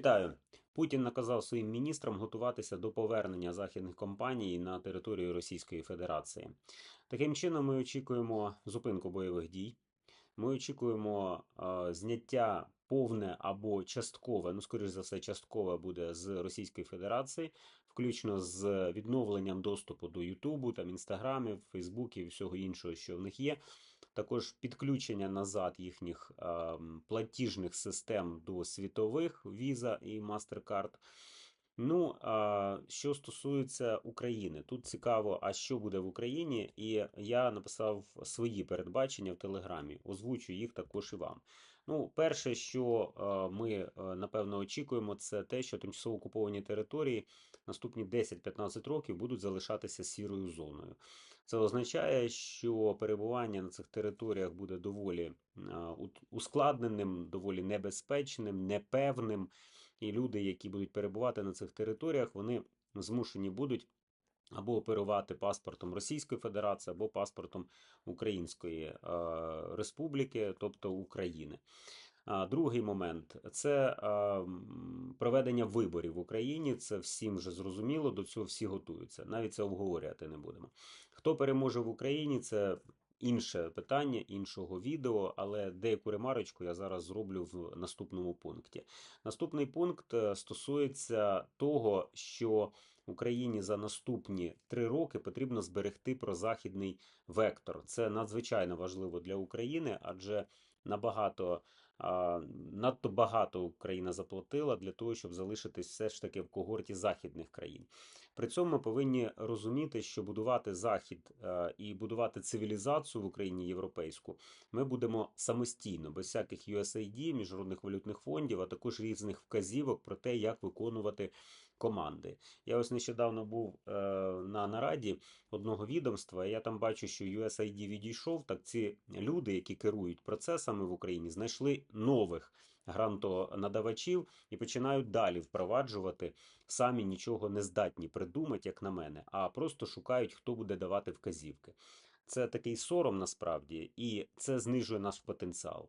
Вітаю. Путін наказав своїм міністрам готуватися до повернення західних компаній на територію Російської Федерації. Таким чином, ми очікуємо зупинку бойових дій. Ми очікуємо е, зняття повне або часткове, ну скоріш за все, часткове буде з Російської Федерації, включно з відновленням доступу до Ютубу, там інстаграмів, Фейсбуків і всього іншого, що в них є. Також підключення назад їхніх е, платіжних систем до світових Visa і MasterCard. Ну, а що стосується України, тут цікаво, а що буде в Україні, і я написав свої передбачення в Телеграмі. Озвучу їх також і вам. Ну, перше, що е, ми е, напевно очікуємо, це те, що тимчасово окуповані території наступні 10-15 років будуть залишатися сірою зоною. Це означає, що перебування на цих територіях буде доволі е, ускладненим, доволі небезпечним, непевним. І люди, які будуть перебувати на цих територіях, вони змушені будуть або оперувати паспортом Російської Федерації, або паспортом Української е, Республіки, тобто України. Другий момент це е, проведення виборів в Україні. Це всім вже зрозуміло, до цього всі готуються. Навіть це обговорювати не будемо. Хто переможе в Україні, це інше питання іншого відео, але деяку ремарочку я зараз зроблю в наступному пункті. Наступний пункт е, стосується того, що Україні за наступні три роки потрібно зберегти прозахідний вектор. Це надзвичайно важливо для України, адже набагато надто багато Україна заплатила для того, щоб залишитись все ж таки в когорті західних країн. При цьому ми повинні розуміти, що будувати захід е, і будувати цивілізацію в Україні європейську ми будемо самостійно, без всяких USAID, міжнародних валютних фондів, а також різних вказівок про те, як виконувати команди. Я ось нещодавно був е, на нараді одного відомства, і я там бачу, що USAID відійшов. Так ці люди, які керують процесами в Україні, знайшли нових грантонадавачів і починають далі впроваджувати самі нічого не здатні придумати, як на мене, а просто шукають, хто буде давати вказівки. Це такий сором насправді, і це знижує наш потенціал.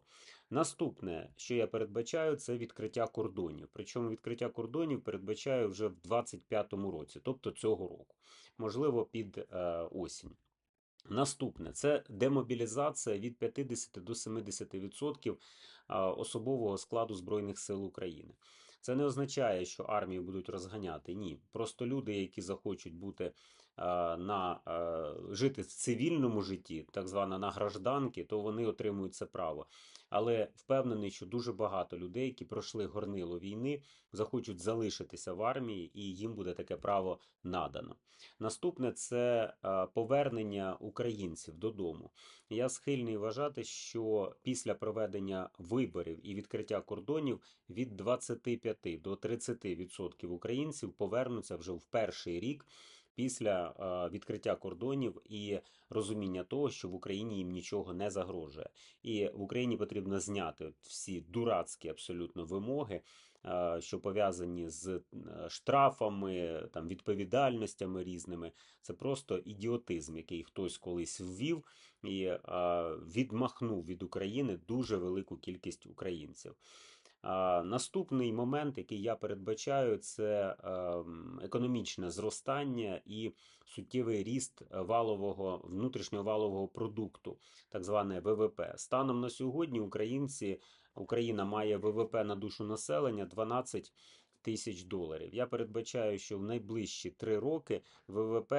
Наступне, що я передбачаю, це відкриття кордонів. Причому відкриття кордонів передбачаю вже в 25-му році, тобто цього року, можливо, під е, осінь. Наступне це демобілізація від 50 до 70% особового складу Збройних сил України. Це не означає, що армію будуть розганяти. Ні. Просто люди, які захочуть бути на жити в цивільному житті, так звана на гражданки, то вони отримують це право. Але впевнений, що дуже багато людей, які пройшли горнило війни, захочуть залишитися в армії, і їм буде таке право надано. Наступне це е, повернення українців додому. Я схильний вважати, що після проведення виборів і відкриття кордонів від 25 до 30% українців повернуться вже в перший рік. Після е, відкриття кордонів і розуміння того, що в Україні їм нічого не загрожує, і в Україні потрібно зняти всі дурацькі абсолютно вимоги, е, що пов'язані з е, штрафами, там відповідальностями різними. Це просто ідіотизм, який хтось колись ввів і відмахнув від України дуже велику кількість українців. Наступний момент, який я передбачаю, це ем, економічне зростання і суттєвий ріст валового внутрішнього валового продукту, так зване ВВП. Станом на сьогодні українці Україна має ВВП на душу населення 12 тисяч доларів. Я передбачаю, що в найближчі три роки ВВП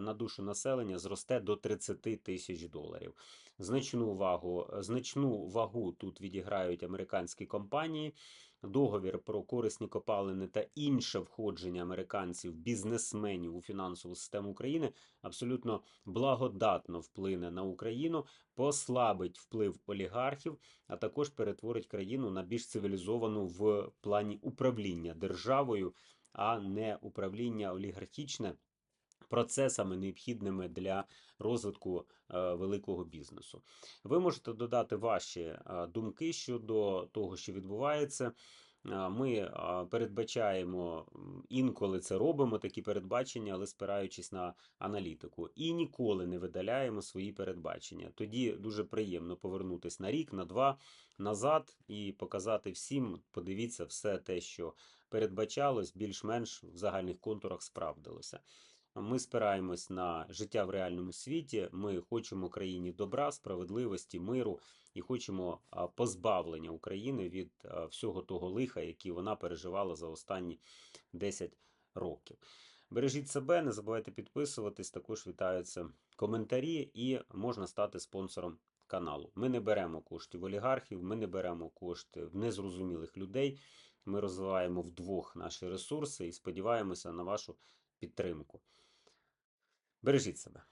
на душу населення зросте до 30 тисяч доларів. Значну увагу, значну вагу тут відіграють американські компанії. Договір про корисні копалини та інше входження американців, бізнесменів у фінансову систему України абсолютно благодатно вплине на Україну, послабить вплив олігархів, а також перетворить країну на більш цивілізовану в плані управління державою, а не управління олігархічне процесами, необхідними для розвитку е, великого бізнесу. Ви можете додати ваші е, думки щодо того, що відбувається. Ми передбачаємо інколи це робимо такі передбачення, але спираючись на аналітику, і ніколи не видаляємо свої передбачення. Тоді дуже приємно повернутися на рік, на два назад і показати всім. Подивіться, все те, що передбачалось, більш-менш в загальних контурах справдилося. Ми спираємось на життя в реальному світі. Ми хочемо країні добра, справедливості, миру і хочемо позбавлення України від всього того лиха, який вона переживала за останні 10 років. Бережіть себе, не забувайте підписуватись. Також вітаються коментарі, і можна стати спонсором каналу. Ми не беремо коштів олігархів, ми не беремо кошти в незрозумілих людей. Ми розвиваємо вдвох наші ресурси і сподіваємося на вашу підтримку. Бережіть себе.